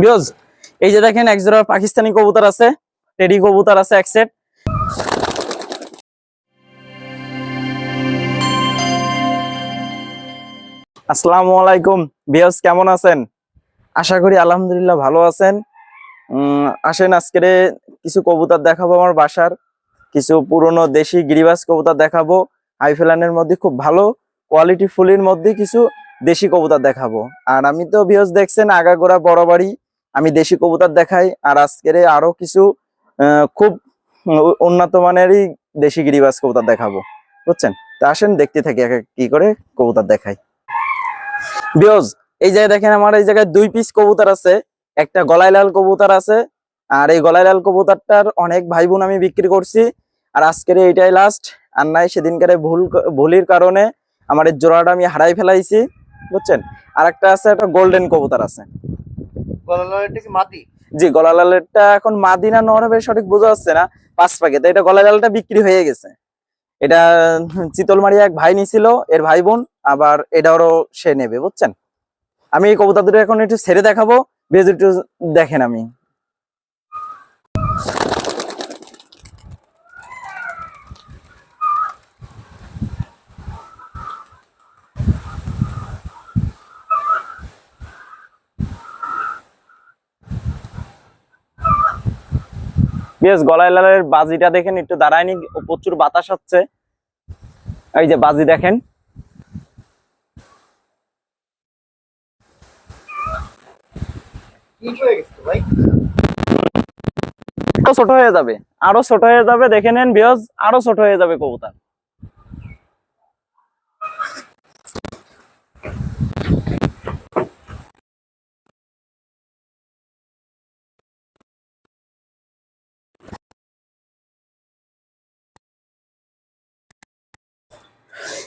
Because এই যে দেখেন, এক জোড়া পাকিস্তানি কবুতর আছে, টেডি কবুতর আছে এক সেট। আসসালামু আলাইকুম। বিয়াস কেমন আছেন? আশা করি আলহামদুলিল্লাহ ভালো আছেন। আসেন আজকের কিছু কবুতর দেখাবো আমার বাসার। কিছু পুরনো দেশি গিরিবাস কবুতর দেখাবো। আইফেলানের মধ্যে খুব ভালো কোয়ালিটি ফুলের মধ্যে কিছু দেশি কবুতর দেখাবো। আর আমি তো বিয়স দেখছেন, আগাগোড়া বড় বাড়ি আমি দেশি কবুতর দেখাই, আর আজকের আরও কিছু খুব উন্নত মানেরই দেশি গিরিবাস কবুতর দেখাবো, বুঝছেন? তা আসেন, দেখতে থাকি এক কি করে কবুতর দেখাই। বিয়স এই জায়গায় দেখেন আমার এই জায়গায় দুই পিস কবুতর আছে, একটা গলায় লাল কবুতর আছে, আর এই গলায় লাল কবুতরটার অনেক ভাই বোন আমি বিক্রি করছি, আর আজকের এইটাই লাস্ট আর নাই সেদিনকার ভুল ভুলির কারণে আমার এই জোড়াটা আমি হারাই ফেলাইছি, বুঝছেন? আর একটা আছে, একটা গোল্ডেন কবুতর আছে। গলাটা কি লালেরটা এখন মাদিনা নর হবে সঠিক বোঝা যাচ্ছে না, পাঁচ প্যাকেট এটা গলা লালটা বিক্রি হয়ে গেছে। এটা চিতলমারি এক ভাই নিছিল, এর ভাই বোন, আবার এটারও সে নেবে, বুঝছেন? আমি এই কবুতাদের এখন একটু ছেড়ে দেখাবো বেজ একটু দেখেন আমি। বেশ গলায় লালের বাজিটা দেখেন একটু দাঁড়ায়নি প্রচুর বাতাস হচ্ছে। এই যে বাজি দেখেন। ছোট হয়ে যাবে আরও ছোট হয়ে যাবে দেখে নেন বিয়জ আরও ছোট হয়ে যাবে কবুতর।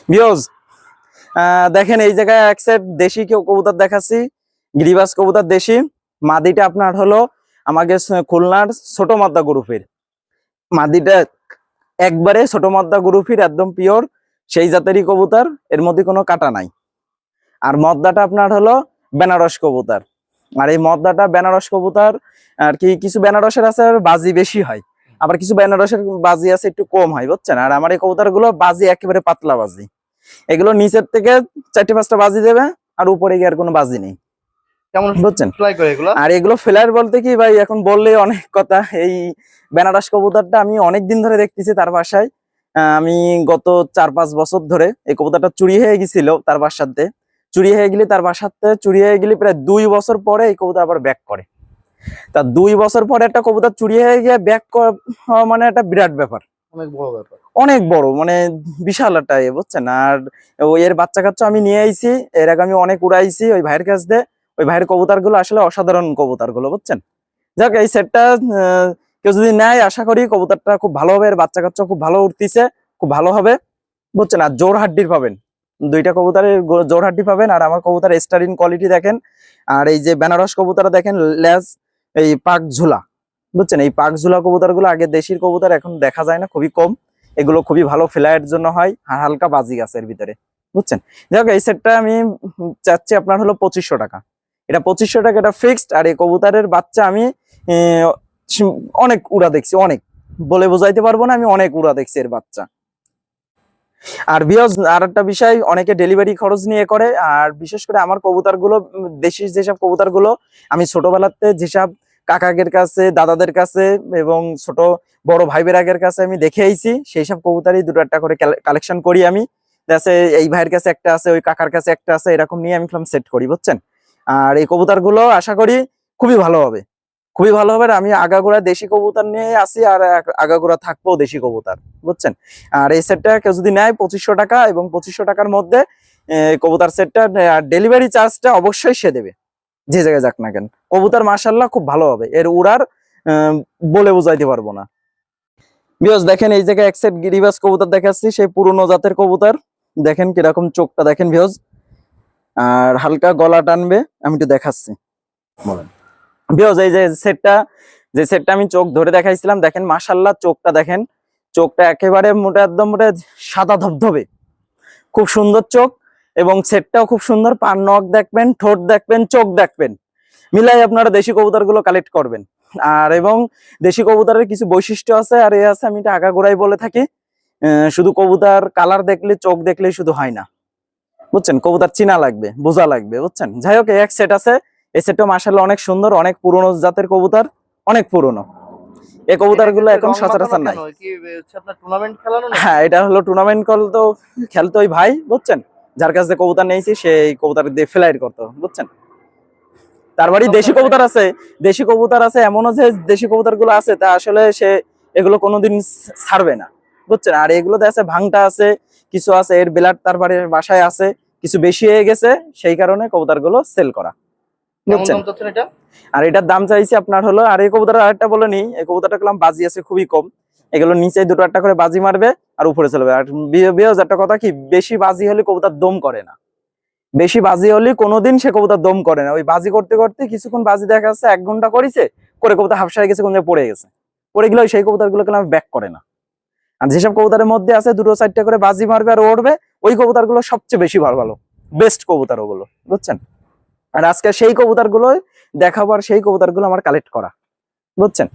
বিয়জ দেখেন এই জায়গায় এক সেট দেশি কেউ কবুতর দেখাচ্ছি, গিরিবাস কবুতর দেশি। মাদিটা আপনার হলো আমাকে খুলনার ছোট মাদ্দা গ্রুপের। মাদিটা একবারে ছোট মাদ্দা গ্রুপের, একদম পিওর সেই জাতেরই কবুতর, এর মধ্যে কোনো কাটা নাই। আর মদ্দাটা আপনার হলো বেনারস কবুতর। আর এই মদ্দাটা বেনারস কবুতর, আর কি কিছু বেনারসের আছে বাজি বেশি হয়। আবার কিছু বেনারসের বাজি আছে, একটু কম হয়, বুঝছেন? আর আমার এই কবুতরগুলো বাজি একেবারে পাতলা বাজি। এগুলো নিচের থেকে চারটে পাঁচটা বাজি দেবে আর উপরে গিয়ে আর কোনো বাজি নেই। কেমন বুঝছেন? আর এগুলো ফ্লেয়ার বলতে কি ভাই এখন বললে অনেক কথা। এই বেনারস কবুতরটা আমি অনেক দিন ধরে দেখতেছি তার বাসায়। আহ, আমি গত চার পাঁচ বছর ধরে এই কবুতরটা চুরি হয়ে গেছিল তার বাসাতে। চুরি হয়ে গেলে তার বাসাতে চুরি হয়ে গেলে প্রায় দুই বছর পরে এই কবুতর আবার ব্যাক করে। তা দুই বছর পরে একটা কবুতর চুরি হয়ে গিয়ে ব্যাক মানে একটা বিরাট ব্যাপার। অনেক বড় মানে বিশাল একটা ইয়ে বুঝছেন? আর ওই এর বাচ্চা কাচ্চা আমি নিয়ে আইছি, এর আগে আমি অনেক উড়াইছি ওই ভাইয়ের কাছ দিয়ে। ওই ভাইয়ের কবুতারগুলো আসলে অসাধারণ কবুতারগুলো বুঝছেন? যাক, এই সেটটা কেউ যদি নেয়, আশা করি কবুতারটা খুব ভালো হবে, এর বাচ্চা কাচ্চা খুব ভালো উঠতিছে খুব ভালো হবে, বুঝছেন? আর জোর হাড্ডির পাবেন। দুইটা কবুতরের জোর হাড্ডি পাবেন, আর আমার কবুতার স্টারিন কোয়ালিটি দেখেন, আর এই যে বেনারস কবুতর দেখেন, লেজ, এই পাক ঝুলা। বুঝছেন? এই পাক ঝুলা কবুতরগুলো আগে দেশির কবুতর, এখন দেখা যায় না, খুবই কম। এগুলো খুবই ভালো ফ্লাইয়ের জন্য হয় আর হালকা বাজি গাছের ভিতরে, বুঝছেন? যাক এই সেটটা আমি চাচ্ছি আপনার হলো পঁচিশশো টাকা। এটা পঁচিশশো টাকা, এটা ফিক্সড আর এই কবুতরের বাচ্চা আমি অনেক উড়া দেখছি, অনেক। বলে বোঝাইতে পারব না, আমি অনেক উড়া দেখছি এর বাচ্চা। আর বিয়জ আর একটা বিষয়, অনেকে ডেলিভারি খরচ নিয়ে করে, আর বিশেষ করে আমার কবুতরগুলো দেশি যেসব কবুতরগুলো আমি ছোটবেলাতে যেসব কাকাদের কাছে, দাদাদের কাছে এবং ছোট বড় ভাই বেরাগের কাছে আমি দেখে আইছি। সেই সব কবুতরই দুটো একটা করে কালেকশন করি আমি। এই ভাইয়ের কাছে একটা আছে, ওই কাকার কাছে একটা আছে, এরকম নিয়ে আমি ফিল্ম সেট করি, বুঝছেন? আর এই কবুতরগুলো আশা করি খুবই ভালো হবে। খুবই ভালো হবে আমি আগাগোড়া দেশি কবুতর নিয়ে আসি আর আগাগোড়া থাকব দেশি কবুতর, বুঝছেন? আর এই সেটটা কেউ যদি নেয় পঁচিশশো টাকা এবং পঁচিশশো টাকার মধ্যে কবুতর সেটটা ডেলিভারি চার্জটা অবশ্যই সে দেবে। যে জায়গায় যাক না কেন। কবুতর মার্শাল্লাহ খুব ভালো হবে। এর উড়ার বলে বোঝাইতে পারব না। বিয়স দেখেন এই জায়গায় এক সেট গিরিবাস কবুতর দেখাচ্ছি সেই পুরনো জাতের কবুতর। দেখেন কীরকম চোখটা দেখেন ভিউজ আর হালকা গলা টানবে আমি একটু দেখাচ্ছি। ভিউজ এই যে সেটটা যে সেটটা আমি চোখ ধরে দেখাইছিলাম দেখেন মাশাল্লাহ চোখটা দেখেন। চোখটা একেবারে মোটা একদম মোটা সাদা ধবধবে। খুব সুন্দর চোখ। এবং সেটটাও খুব সুন্দর পান নখ দেখবেন ঠোঁট দেখবেন চোখ দেখবেন। মিলাই আপনারা দেশি কবুতরগুলো কালেক্ট করবেন। আর এবং দেশি কবুতরের কিছু বৈশিষ্ট্য আছে আর এ আছে আমি এটা আগাগোড়াই বলে থাকি। শুধু কবুতর কালার দেখলে চোখ দেখলে শুধু হয় না। বুঝছেন? কবুতর চিনা লাগবে বোঝা লাগবে বুঝছেন? যাই হোক এক সেট আছে। এই সেটটা মাসাল্লাহ অনেক সুন্দর অনেক পুরনো জাতের কবুতর অনেক পুরনো। এই কবুতরগুলো এখন সচরাচর নাই। কি হচ্ছে টুর্নামেন্ট খেলানো না হ্যাঁ এটা হলো টুর্নামেন্ট কল তো খেলতো ওই ভাই বুঝছেন? যার কাছে কবুতর নিয়েছি সেই কবুতর দিয়ে ফ্লাইট করতো বুঝছেন? তার বাড়ি দেশি কবুতর আছে দেশি কবুতর আছে এমনও যে দেশি কবুতরগুলো আছে তা আসলে সে এগুলো কোনোদিন ছাড়বে না বুঝছেন? আর এগুলো আছে ভাংটা আছে কিছু আছে এর ব্লাড তার বাড়ির বাসায় আছে কিছু বেশি হয়ে গেছে সেই কারণে কবুতরগুলো সেল করা বুঝছেন? এটা? আর এটার দাম চাইছি আপনার হলো আর এই কবুতর আরেকটা বলে নি এই কবুতরটা করলাম বাজি আছে খুবই কম এগুলো নিচে দুটো একটা করে বাজি মারবে আর উপরে চলবে। আর বিয়জ একটা কথা কি, বেশি বাজি হলে কবুতর দম করে না। বেশি বাজি হলে কোনোদিন সে কবুতর দম করে না। ওই বাজি করতে করতে কিছুক্ষণ বাজি দেখা যাচ্ছে, এক ঘণ্টা করেছে, করে কবুতর হাফসায় গেছে, কোন পড়ে গেছে। পড়ে গেলে সেই কবুতরগুলো ব্যাক করে না। আর যেসব কবুতরের মধ্যে আছে, দুটো চারটা করে বাজি মারবে আর উঠবে ওই কবুতরগুলো সবচেয়ে বেশি ভালো ভালো বেস্ট কবুতর ওগুলো, বুঝছেন? আর আজকে সেই কবুতরগুলো দেখাবার সেই কবুতরগুলো আমার কালেক্ট করা, বুঝছেন?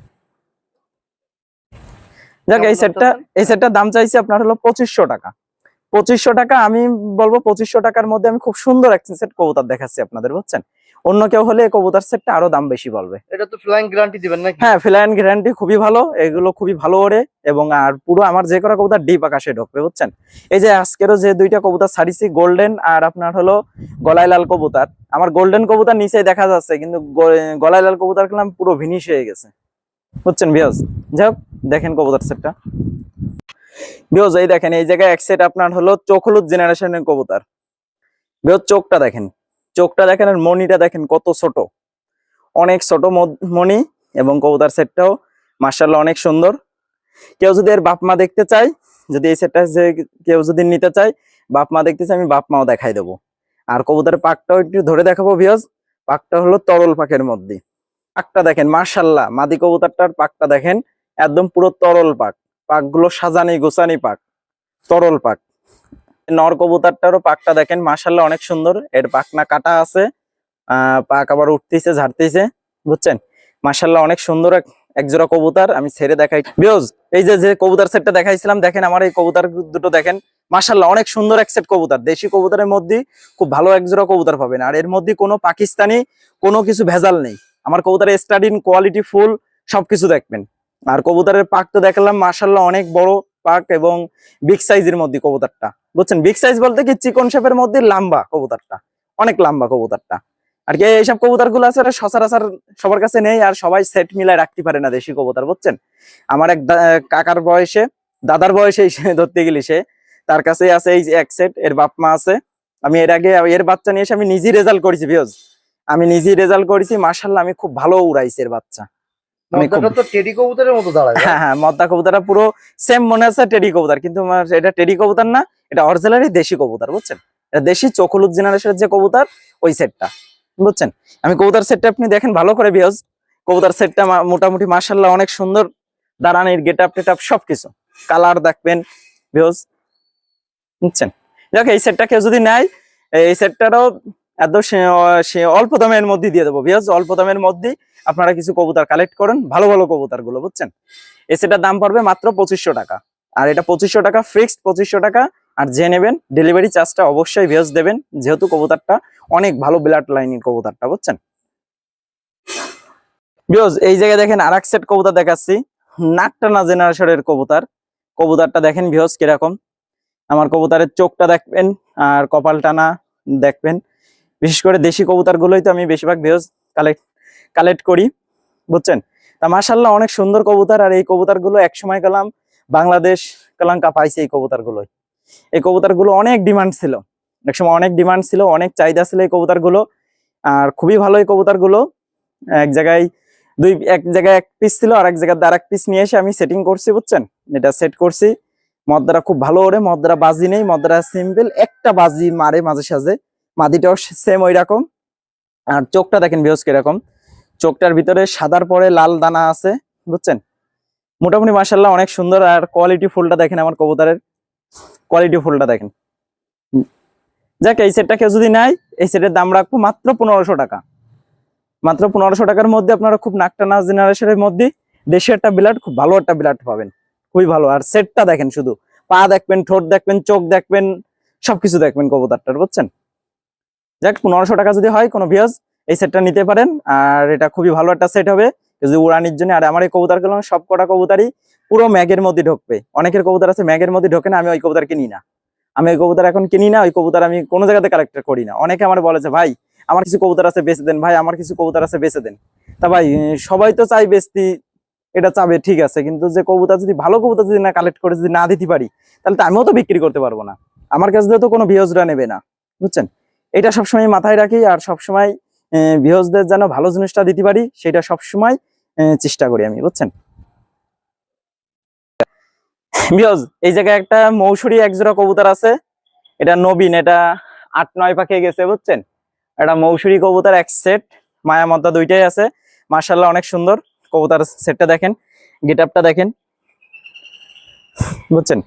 যাক এই সেটটা এই সেটটার দাম চাইছি আপনার হলো পঁচিশশো টাকা। পঁচিশশো টাকা আমি বলব পঁচিশশো টাকার মধ্যে আমি খুব সুন্দর একটা সেট কবুতর দেখাচ্ছি আপনাদের বুঝছেন? অন্য কেউ হলে কবুতর সেটটা আরও দাম বেশি বলবে। এটা তো ফ্লাইং গ্যারান্টি দিবেন নাকি? হ্যাঁ ফ্লাইন গ্যারান্টি খুবই ভালো এগুলো খুবই ভালো ওড়ে এবং আর পুরো আমার যে করা কবুতর ডিপ আকাশে ঢুকবে বুঝছেন? এই যে আজকেরও যে দুইটা কবুতর ছাড়িছি গোল্ডেন আর আপনার হলো গলায় লাল কবুতর। আমার গোল্ডেন কবুতর নিচে দেখা যাচ্ছে কিন্তু গলায় লাল কবুতর খেলাম পুরো ভিনিশ হয়ে গেছে। বুঝছেন বিয়স যাই হোক দেখেন কবুতর সেটটা বিয়স এই দেখেন, এই জায়গায় এক সেট আপনার হলো চোখ হলুদ জেনারেশনের কবুতর। বিয়স চোখটা দেখেন। চোখটা দেখেন আর মনিটা দেখেন কত ছোট। অনেক ছোট মনি এবং কবুতর সেটটাও মার্শাল্লাহ অনেক সুন্দর। কেউ যদি এর বাপমা দেখতে চায়, যদি এই সেটটা যে কেউ যদি নিতে চায়, বাপমা দেখতে চাই আমি বাপমাও দেখাই দেবো। আর কবুতরের পাকটাও একটু ধরে দেখাবো ভিওজ পাকটা হলো তরল পাকের মধ্যে। পাকটা দেখেন মার্শাল্লাহ মাদি কবুতরটার পাকটা দেখেন, একদম পুরো তরল পাক। পাকগুলো সাজানি গোছানি পাক, তরল পাক। নর কবুতরটারও পাকটা দেখেন মার্শাল্লাহ অনেক সুন্দর। এর পাকনা কাটা আছে পাক আবার উঠতেছে, ঝাড়তেছে, বুঝছেন? মার্শাল্লাহ অনেক সুন্দর এক, একজোড়া কবুতর, আমি ছেড়ে দেখাই। বিয়জ, এই যে যে কবুতর সেটটা দেখাইছিলাম, দেখেন আমার এই কবুতর দুটো দেখেন মার্শাল্লাহ অনেক সুন্দর এক সেট কবুতর। দেশি কবুতরের মধ্যে খুব ভালো একজোড়া কবুতর পাবেন। আর এর মধ্যে কোনো পাকিস্তানি কোনো কিছু ভেজাল নেই। আমার কবুতরের স্টাডিন কোয়ালিটি ফুল সবকিছু দেখবেন। আর কবুতরের পাক তো দেখলাম মার্শাল্লাহ অনেক বড় পাক এবং বিগ সাইজের মধ্যে কবুতরটা। বুঝছেন? বিগ সাইজ বলতে কি চিকন শেপের মধ্যে লম্বা কবুতরটা। অনেক লম্বা কবুতরটা। আর কি, এইসব কবুতরগুলো আছে সচরাচর সবার কাছে নেই, আর সবাই সেট মিলায় রাখতে পারে না দেশি কবুতর, বুঝছেন? আমার এক কাকার বয়সে, দাদার বয়সে ধরতে গেলি সে, তার কাছে আছে এই এক সেট এর বাপ মা আছে। আমি এর আগে, এর বাচ্চা নিয়ে এসে আমি নিজেই রেজাল্ট করেছি ভিওজ আমি নিজেই রেজাল্ট করেছি মার্শাল্লাহ আমি খুব ভালো উড়াইছি এর বাচ্চা। টেডি কবুতরের মতো দাঁড়ায় হ্যাঁ হ্যাঁ মদ্দা কবুতরটা পুরো সেম মনে আছে টেডি কবুতর কিন্তু এটা টেডি কবুতর না এটা অরিজিনালি দেশি কবুতর বুঝছেন? এটা দেশি চোখলুদ জেনারেশনের যে কবুতর ওই সেটটা বুঝছেন? আমি কবুতর সেটটা আপনি দেখেন ভালো করে বিয়জ কবুতর সেটটা মোটামুটি মার্শাল্লাহ অনেক সুন্দর দাঁড়ানির গেট আপ টেট আপ সবকিছু কালার দেখবেন বিয়জ বুঝছেন? দেখ এই সেটটা কেউ যদি নেয় এই সেটটারও একদম সে- অল্প দামের মধ্যে দিয়ে দেবো বিয়জ অল্প দামের মধ্যেই আপনারা কিছু কবুতর কালেক্ট করেন, ভালো ভালো কবুতরগুলো বুঝছেন? এই সেটার দাম পড়বে মাত্র পঁচিশশো টাকা। আর এটা পঁচিশশো টাকা ফিক্সড পঁচিশশো টাকা, আর যে নেবেন ডেলিভারি চার্জটা অবশ্যই ভেজ দেবেন, যেহেতু কবুতরটা অনেক ভালো ব্লাড লাইনের কবুতরটা, বুঝছেন? বিয়জ এই জায়গায় দেখেন আর এক সেট কবুতর দেখাচ্ছি নাকটানা জেনারেশনের কবুতর। কবুতরটা দেখেন ভিওজ কীরকম? আমার কবুতরের চোখটা দেখবেন, আর কপাল টানা দেখবেন। বিশেষ করে দেশি কবুতর গুলোই তো আমি বেশিরভাগ ভিওজ কালেক্ট কালেক্ট করি, বুঝছেন? তা মাসাল্লাহ অনেক সুন্দর কবুতর আর এই কবুতরগুলো একসময় কালাম বাংলাদেশ কালাঙ্কা পাইছে এই কবুতর গুলোই এই কবুতরগুলো অনেক ডিমান্ড ছিল। একসময় অনেক ডিমান্ড ছিল, অনেক চাহিদা ছিল এই কবুতরগুলো আর খুবই ভালো এই কবুতরগুলো এক জায়গায় দুই, এক জায়গায় এক পিস ছিল আর এক জায়গায় আর এক পিস নিয়ে এসে আমি সেটিং করছি, বুঝছেন? এটা সেট করছি। মদ্দারা খুব ভালো ওরে মদ্দারা বাজি নেই, মদ্দারা সিম্পল একটা বাজি মারে মাঝে সাঝে। মাদিটাও সেম ওই রকম আর চোখটা দেখেন বিহস কীরকম। চোখটার ভিতরে সাদার পরে লাল দানা আছে, বুঝছেন? মোটামুটি মাসাল্লাহ অনেক সুন্দর। আর কোয়ালিটি ফুলটা দেখেন আমার কবুতরের। কোয়ালিটি ফুলটা দেখেন। যাক, এই সেটটা কেউ যদি নেয়, এই সেটের দাম রাখব মাত্র পনেরোশো টাকা। মাত্র পনেরোশো টাকার মধ্যে আপনারা খুব নাকটানা জেনারেশনের মধ্যে দেশি একটা বিলাট, খুব ভালো একটা বিলাট পাবেন। খুবই ভালো। আর সেটটা দেখেন শুধু। পা দেখবেন, ঠোঁট দেখবেন, চোখ দেখবেন, সবকিছু দেখবেন কবুতরটার, বুঝছেন? যাক, পনেরোশো টাকা যদি হয় কোনো ভিউজ এই সেটটা নিতে পারেন। আর এটা খুবই ভালো একটা সেট হবে। যদি উড়ানির জন্য, আর আমার এই কবুতরগুলো সব কটা কবুতারই পুরো ম্যাগের মধ্যে ঢুকবে। অনেকের কবুতর আছে ম্যাগের মধ্যে ঢোকে না, আমি ওই কবুতর কিনি না। আমি ওই কবুতর এখন কিনি না, ওই কবুতর আমি কোনো জায়গাতে কালেক্ট করি না। অনেকে আমার বলেছে ভাই, আমার কিছু কবুতর আছে, বেচে দেন। ভাই, আমার কিছু কবুতর আছে, বেচে দেন। তা ভাই, সবাই তো চাই বেচতি, এটা চাবে, ঠিক আছে। কিন্তু যে কবুতর যদি, ভালো কবুতর যদি না কালেক্ট করে, যদি না দিতে পারি, তাহলে তো আমিও তো বিক্রি করতে পারব না। আমার কাছ তো কোনো ভিউজরা নেবে না। বুঝছেন? এটা সবসময় মাথায় রাখি আর সবসময় ভিউজদের যেন ভালো জিনিসটা দিতে পারি, সেটা সবসময় চেষ্টা করি আমি, বুঝছেন? ভিউজ এই জায়গায় একটা মৌসুরি একজোড়া কবুতর আছে। এটা নবীন, এটা আট নয় পাখে গেছে, বুঝছেন? এটা মৌসুরি কবুতর, এক সেট মায়া মদ্দা দুইটাই আছে। মার্শাল্লাহ অনেক সুন্দর কবুতর সেটটা দেখেন গেট দেখেন, বুঝছেন?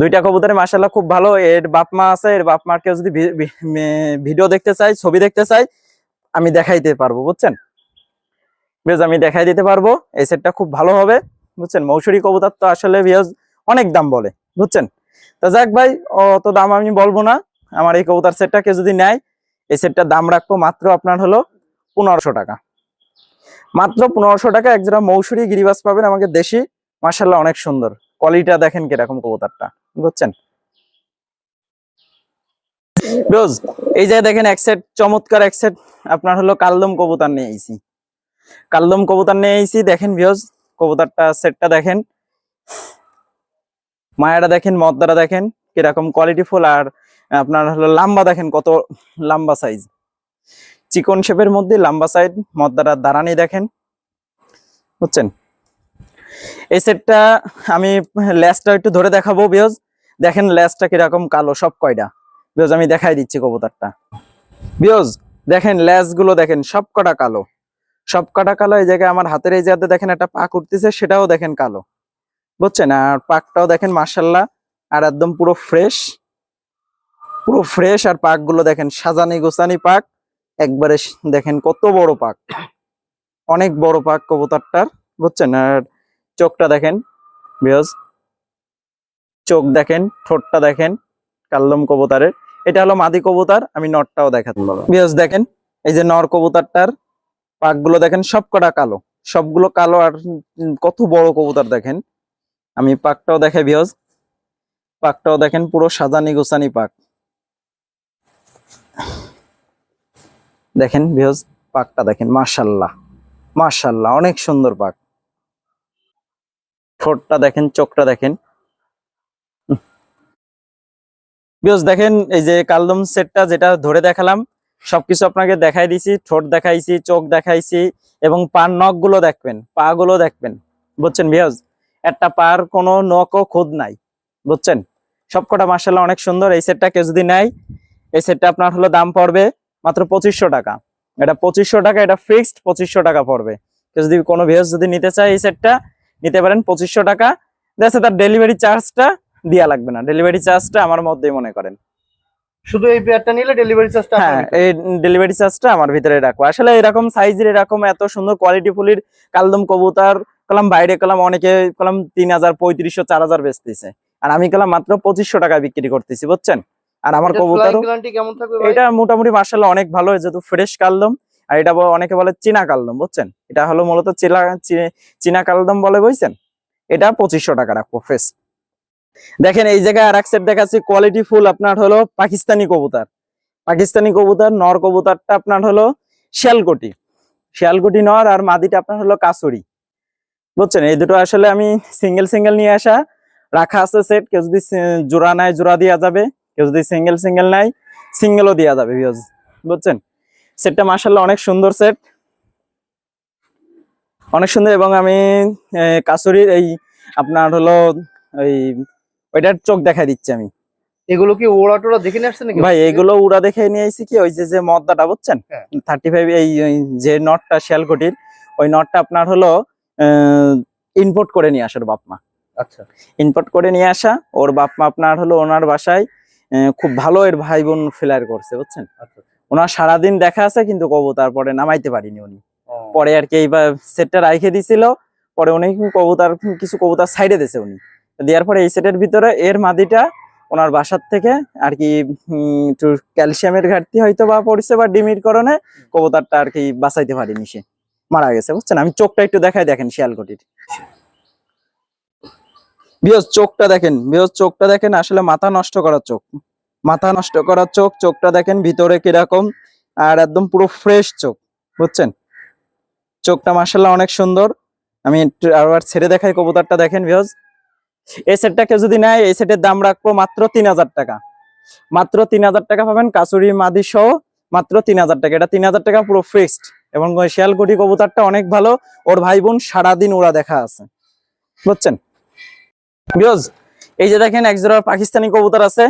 দুইটা কবুতরে মার্শাল্লাহ খুব ভালো। এর বাপ মা আছে, এর বাপ মার কেউ যদি ভিডিও দেখতে চাই ছবি দেখতে চাই আমি দেখাইতে পারব, বুঝছেন? বেশ আমি দেখাই দিতে পারব, এই সেটটা খুব ভালো হবে, বুঝছেন? মৌসুরি কবুতর তো আসলে ভিউজ অনেক দাম বলে, বুঝছেন? তা যাক ভাই, অত দাম আমি বলব না। আমার এই কবুতর সেটটাকে যদি নেয়, এই সেটটার দাম রাখব মাত্র আপনার হলো পনেরোশো টাকা। মাত্র পনেরোশো টাকা, এক জোড়া মৌসুরি গিরিবাস পাবেন আমাকে দেশি মার্শাল্লাহ অনেক সুন্দর। কোয়ালিটিটা দেখেন কীরকম কবুতরটা, বুঝছেন? রোজ এই যে দেখেন এক সেট চমৎকার এক সেট আপনার হলো কালদম কবুতর নিয়ে আইছি। কালদম কবুতর নিয়ে আইছি, দেখেন ভিউজ কবুতরটা সেটটা দেখেন। মায়াটা দেখেন মদ্দাটা দেখেন, কীরকম কোয়ালিটি ফুল আর আপনার হলো লাম্বা দেখেন কত লাম্বা সাইজ চিকন শেপের মধ্যে লম্বা সাইড মদ্দারা দাঁড়ানি দেখেন, বুঝছেন? এই সেটটা আমি ল্যাসটা একটু ধরে দেখাবো, বিয়জ। দেখেন ল্যাসটা কীরকম কালো, সব কয়টা? বিয়জ, আমি দেখাই দিচ্ছি কবুতরটা। বিয়জ, দেখেন ল্যাসগুলো দেখেন, সব কটা কালো। সব কটা কালো, এই জায়গায় আমার হাতের এই জায়গাতে দেখেন একটা পাক উঠতেছে, সেটাও দেখেন কালো। বুঝছেন? আর পাকটাও দেখেন মার্শাল্লাহ আর একদম পুরো ফ্রেশ পুরো ফ্রেশ আর পাকগুলো দেখেন, সাজানি গোসানি পাক। একবারে দেখেন কত বড় পাক। অনেক বড় পাক কবুতরটার, বুঝছেন? আর চোখটা দেখেন বিয়জ চোখ দেখেন ঠোঁটটা দেখেন কাল্লম কবুতরের। এটা হলো মাদি কবুতর আমি নরটাও দেখাতে বিয়জ দেখেন এই যে নর কবুতরটার পাকগুলো দেখেন সবকটা কালো। সবগুলো কালো আর কত বড় কবুতর দেখেন। আমি পাকটাও দেখাই বিয়জ পাকটাও দেখেন পুরো সাজানি গোছানি পাক। দেখেন ভিউজ পাকটা দেখেন মাশাল্লাহ। মাশাল্লাহ অনেক সুন্দর পাক। ঠোঁটটা দেখেন, চোখটা দেখেন। ভিউজ দেখেন এই যে কালদম সেটটা যেটা ধরে দেখালাম, সবকিছু আপনাকে দেখাই দিছি, ঠোঁট দেখাইছি, চোখ দেখাইছি এবং পার নখগুলো দেখবেন পা গুলো দেখবেন। বুঝছেন ভিউজ একটা পার কোনো নখ ও খুদ নাই। বুঝছেন? সবকটা মার্শাল্লাহ অনেক সুন্দর। এই সেটটা কেউ যদি নেয়, এই সেটটা আপনার হলো দাম পড়বে মাত্র পঁচিশশো টাকা। এটা পঁচিশশো টাকা, এটা ফিক্সড পঁচিশশো টাকা পড়বে। যদি কোনো ভিউজ যদি নিতে চায় এই সেটটা নিতে পারেন পঁচিশশো টাকা। দেখছে তার ডেলিভারি চার্জটা দেওয়া লাগবে না। ডেলিভারি চার্জটা আমার মধ্যেই মনে করেন। শুধু এই পেয়ারটা নিলে ডেলিভারি চার্জটা হ্যাঁ এই ডেলিভারি চার্জটা আমার ভিতরে আসলে এরকম সাইজের এরকম এত সুন্দর কোয়ালিটি ফুলির কালদম কবুতর কলাম বাইরে কলাম অনেকে কলাম তিন হাজার পঁয়ত্রিশশো চার হাজার বেচতেছে। আর আমি কলাম মাত্র পঁচিশশো টাকা বিক্রি করতেছি বুঝছেন? আর আমার? এটা মোটামুটি মার্শাল্লাহ অনেক ভালো যেহেতু ফ্রেশ কালদম। আর এটা অনেকে বলে চীনা কালদম, বুঝছেন? এটা হলো মূলত চিলা চীনা কালদম বলে, বুঝছেন? এটা পঁচিশশো টাকা রাখব, ফ্রেশ। দেখেন, এই জায়গায় আর এক সেট দেখাচ্ছি কোয়ালিটি ফুল আপনার হলো পাকিস্তানি কবুতর। পাকিস্তানি কবুতর, নর কবুতরটা আপনার হলো শিয়ালকটি। শিয়ালকটি নর আর মাদিটা আপনার হলো কাসুরি। বুঝছেন? এই দুটো আসলে আমি সিঙ্গেল সিঙ্গেল নিয়ে আসা। রাখা আছে সেট কেউ যদি জোড়া নেয়, জোড়া দেওয়া যাবে। কেউ যদি সিঙ্গেল সিঙ্গেল নেয় সিঙ্গেলও দেওয়া যাবে বুঝছেন? সেটটা মার্শাল্লাহ অনেক সুন্দর সেট অনেক সুন্দর এবং আমি কাসুরির এই আপনার হলো ওই ওইটার চোখ দেখাই দিচ্ছি আমি। এগুলো কি ওড়া টোড়া দেখে নিয়ে আসছে নাকি? ভাই এগুলো উড়া দেখে নিয়ে আইছি কি ওই যে যে মদ্দাটা বুঝছেন? হ্যাঁ। থার্টি ফাইভ এই যে নটটা শিয়ালকুটির ওই নটটা আপনার হলো ইম্পোর্ট করে নিয়ে আসার বাপ মা আচ্ছা। ইম্পোর্ট করে নিয়ে আসা ওর বাপ মা আপনার হলো ওনার বাসায় খুব ভালো এর ভাই বোন ফ্লায়ার করছে বুঝছেন? আচ্ছা। ওনার সারাদিন দেখা আছে কিন্তু কবুতর পরে নামাইতে পারিনি উনি। পরে আর কি এইবার সেটটা রাইখে দিছিল পরে উনি কবুতর কিছু কবুতর সাইডে দিয়েছে উনি। দেওয়ার পরে এই সেটের ভিতরে এর মাদিটা ওনার বাসার থেকে আর কি ক্যালসিয়ামের ঘাটতি হয়তো বা পড়ছে বা ডিমির কারণে কবুতরটা আর কি বাঁচাইতে পারিনি সে। মারা গেছে বুঝছেন? আমি চোখটা একটু দেখাই দেখেন শিয়ালকটির। বিয়স চোখটা দেখেন বিয়স চোখটা দেখেন আসলে মাথা নষ্ট করার চোখ। মাথা নষ্ট করা চোখ, চোখটা দেখেন ভিতরে কীরকম, আর একদম পুরো ফ্রেশ চোখ, বুঝছেন? চোখটা মাসাল্লাহ অনেক সুন্দর। আমি আবার ছেড়ে দেখাই কবুতরটা দেখেন বিয়স এই সেটটা কেউ যদি নেয়, এই সেটের দাম রাখব মাত্র তিন হাজার টাকা। মাত্র তিন হাজার টাকা পাবেন কাসুরি মাদি সহ মাত্র তিন হাজার টাকা। এটা তিন হাজার টাকা পুরো ফিক্সড এবং শিয়ালকুটি কবুতরটা অনেক ভালো। ওর ভাই বোন সারাদিন ওরা দেখা আছে। বুঝছেন? বিয়জ এই যে দেখেন এক জোড়া পাকিস্তানি কবুতর আছে।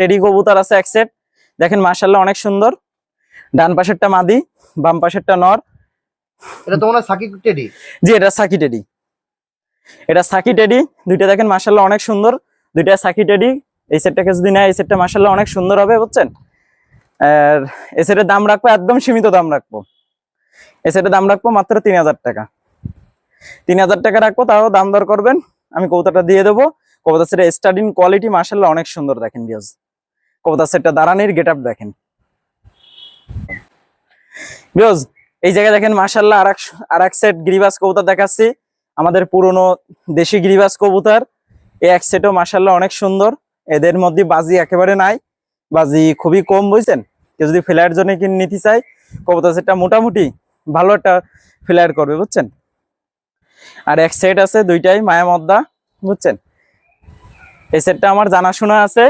টেডি কবুতর আছে এক সেট দেখেন মার্শাল্লাহ অনেক সুন্দর। ডান পাশেরটা মাদি বাম পাশেরটা নর। এটা তো মনে সাকিব টেডি। জি এটা সাকি টেডি। এটা সাকি টেডি। দুইটা দেখেন মার্শাল্লাহ অনেক সুন্দর। দুইটা সাকি টেডি। এই সেটটাকে যদি নেয় এই সেটটা মার্শাল্লাহ অনেক সুন্দর হবে বুঝছেন? আর এই সেটের দাম রাখব একদম সীমিত দাম রাখব। এই সেটের দাম রাখব মাত্র তিন হাজার টাকা। তিন হাজার টাকা রাখব তাও দাম দর করবেন। আমি কবুতরটা দিয়ে দেবো। কবুতর সেটা স্টার্টিং কোয়ালিটি মার্শাল্লাহ অনেক সুন্দর দেখেন বিয়াজ কবুতর সেটটা দাঁড়ানির গেট দেখেন। বিয়াজ এই জায়গায় দেখেন মার্শাল্লাহ আর এক আর এক সেট গিরিবাস কবুতর দেখাচ্ছি। আমাদের পুরনো দেশি গিরিবাস কবুতর। এই এক সেটও মার্শাল্লাহ অনেক সুন্দর। এদের মধ্যে বাজি একেবারে নাই। বাজি খুবই কম, বুঝছেন? কেউ যদি ফ্লাইয়ের জন্য কিনে নিতে চাই কবুতর সেটটা মোটামুটি ভালো একটা ফ্লাইয়ার করবে, বুঝছেন? আর এক সেট আছে দুইটাই, মায়া মদ্দা, বুঝছেন? এই সেটটা আমার জানাশোনা আছে।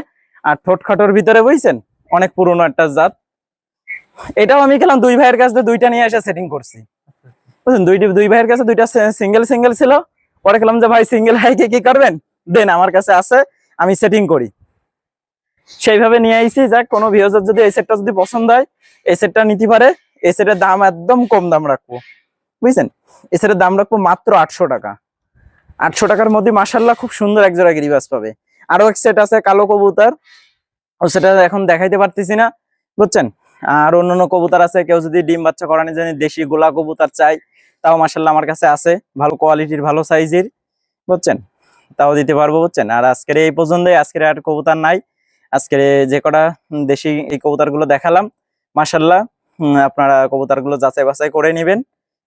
আর ঠোঁট খাটোর ভিতরে বুঝছেন? অনেক পুরনো একটা জাত। এটাও আমি খেলাম দুই ভাইয়ের কাছে দুইটা নিয়ে এসে সেটিং করছি। বুঝলেন দুইটি দুই ভাইয়ের কাছে দুইটা সিঙ্গেল সিঙ্গেল ছিল। পরে খেলাম যে, ভাই সিঙ্গেল হাইকে কি করবেন? দেন, আমার কাছে আছে, আমি সেটিং করি। সেইভাবে নিয়ে আইছি, যাক, কোনো ভিউজার যদি এই সেটটা যদি পছন্দ হয়, এই সেটটা নিতে পারে। এই সেটের দাম একদম কম দাম রাখব। বুঝছেন? এই সেটের দাম রাখব মাত্র আটশো টাকা। আটশো টাকার মধ্যে মাসাল্লাহ খুব সুন্দর এক জোড়া গিরিবাস পাবে। আরও এক সেট আছে কালো কবুতর। ও সেটা এখন দেখাইতে পারতেছি না, বুঝছেন? আর অন্যান্য কবুতর আছে, কেউ যদি ডিম বাচ্চা করানোর জন্য দেশি গোলা কবুতর চাই, তাও মাসাল্লাহ আমার কাছে আছে, ভালো কোয়ালিটির ভালো সাইজের বুঝছেন? তাও দিতে পারব, বুঝছেন? আর আজকের এই পর্যন্তই, আজকের আর কবুতর নাই। আজকের যে কটা দেশি এই কবুতরগুলো দেখালাম মাসাল্লাহ আপনারা কবুতরগুলো যাচাই বাছাই করে নেবেন।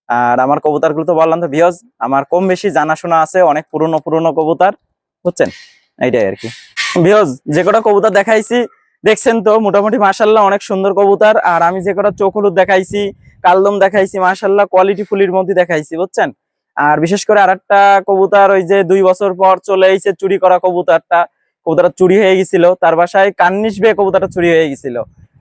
আর আমার কবুতরগুলো তো বললাম তো ভিওজ আমার কম বেশি জানাশোনা আছে, অনেক পুরনো পুরনো কবুতর, বুঝছেন? এইটাই আর কি। ভিওজ যে কটা কবুতর দেখাইছি, দেখছেন তো, মোটামুটি মাসাল্লাহ অনেক সুন্দর কবুতর। আর আমি যে কটা চোখ হলুদ দেখাইছি, কালদম দেখাইছি মাসাল্লাহ কোয়ালিটি ফুলির মধ্যে দেখাইছি, বুঝছেন? আর বিশেষ করে আর একটা কবুতর, ওই যে দুই বছর পর চলে এসেছে চুরি করা কবুতরটা কবুতরটা চুরি হয়ে গেছিল। তার বাসায় কান্নিস বেয়ে কবুতরটা চুরি হয়ে গেছিল।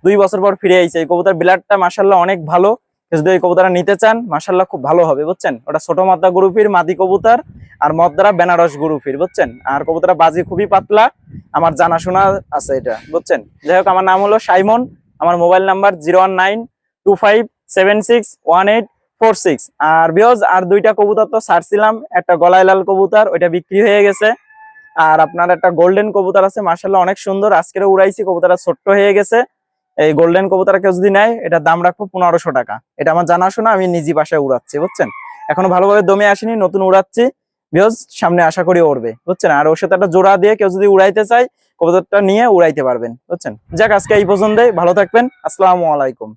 দুই বছর পর ফিরে আইছে। এই কবুতর বিলাটটা মাসাল্লাহ অনেক ভালো। যদি এই কবুতরটা নিতে চান মাসাল্লাহ খুব ভালো হবে, বুঝছেন? ওটা ছোট মাদ্রা গ্রুপের মাদি কবুতর আর মদ্দারা বেনারস গ্রুপের, বুঝছেন? আর কবুতরটা বাজি খুবই পাতলা, আমার জানাশোনা আছে এটা, বুঝছেন? যাই হোক, আমার নাম হলো সাইমন, আমার mobile number zero one nine two five seven six one eight four six. আর বিয়জ, আর দুইটা কবুতর তো ছাড়ছিলাম, একটা গলায় লাল কবুতর, ওইটা বিক্রি হয়ে গেছে। আর আপনার একটা গোল্ডেন কবুতর আছে মার্শাল্লাহ অনেক সুন্দর আজকের উড়াইছি, কবুতরটা ছোট্ট হয়ে গেছে। এই গোল্ডেন কবুতর কেউ যদি নেয়, এটার দাম রাখব পনেরোশো টাকা। এটা আমার জানাশোনা, আমি নিজে বাসায় উড়াচ্ছি, বুঝছেন? এখনও ভালোভাবে দমে আসেনি, নতুন উড়াচ্ছি। বিহজ সামনে আশা করি উড়বে, বুঝছেন? আর ওর সাথে একটা জোড়া দিয়ে কেউ যদি উড়াইতে চায়, কবুতরটা নিয়ে উড়াইতে পারবেন, বুঝছেন? যাক, আজকে এই পর্যন্তই, ভালো থাকবেন, আসসালামু আলাইকুম।